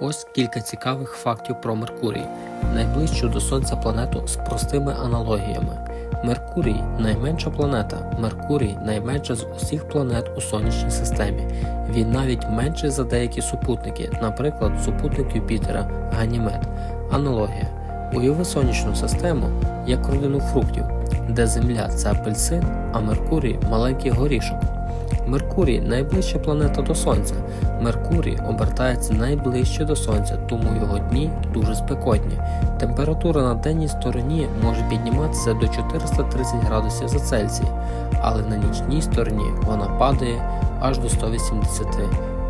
Ось кілька цікавих фактів про Меркурій, найближчу до Сонця планету з простими аналогіями. Меркурій найменша планета. Меркурій найменша з усіх планет у сонячній системі. Він навіть менший за деякі супутники, наприклад, супутник Юпітера Ганімед. Аналогія. Уяви сонячну систему як родину фруктів, де Земля це апельсин, а Меркурій маленький горішок. Меркурій найближча планета до Сонця. Меркурій обертається найближче до Сонця, тому його дні дуже спекотні. Температура на денній стороні може підніматися до 430 градусів за Цельсій, але на нічній стороні вона падає аж до 180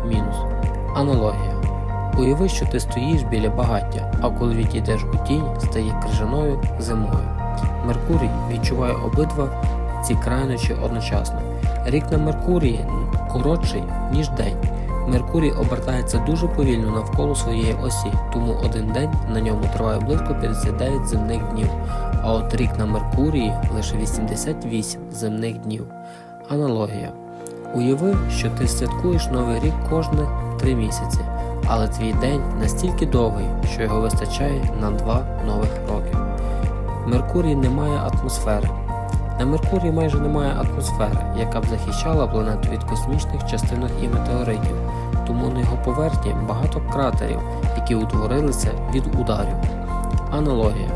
мінус. Аналогія. Уяви, що ти стоїш біля багаття, а коли відійдеш у тінь, стає крижаною зимою. Меркурій відчуває обидва ці крайнощі одночасно. Рік на Меркурії коротший, ніж день. Меркурій обертається дуже повільно навколо своєї осі, тому один день на ньому триває близько 59 земних днів, а от рік на Меркурії лише 88 земних днів. Аналогія. Уяви, що ти святкуєш Новий рік кожні три місяці, але твій день настільки довгий, що його вистачає на два нових роки. Меркурій не має атмосфери. На Меркурії майже немає атмосфери, яка б захищала планету від космічних частинок і метеоритів, тому на його поверхні багато кратерів, які утворилися від ударів. Аналогія.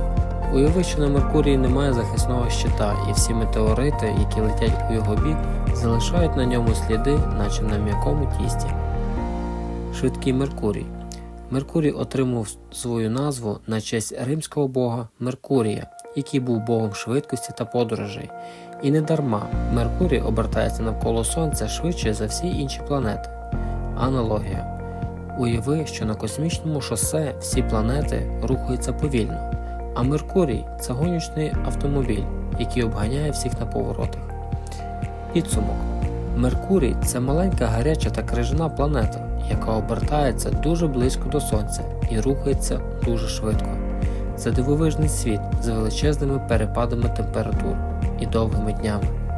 Уяви, що на Меркурії немає захисного щита, і всі метеорити, які летять у його бік, залишають на ньому сліди, наче на м'якому тісті. Швидкий Меркурій. Меркурій отримав свою назву на честь римського бога Меркурія, який був богом швидкості та подорожей. І не дарма Меркурій обертається навколо Сонця швидше за всі інші планети. Аналогія. Уяви, що на космічному шосе всі планети рухаються повільно, а Меркурій це гоночний автомобіль, який обганяє всіх на поворотах. Підсумок. Меркурій це маленька гаряча та крижана планета, яка обертається дуже близько до Сонця і рухається дуже швидко. Це дивовижний світ з величезними перепадами температур і довгими днями.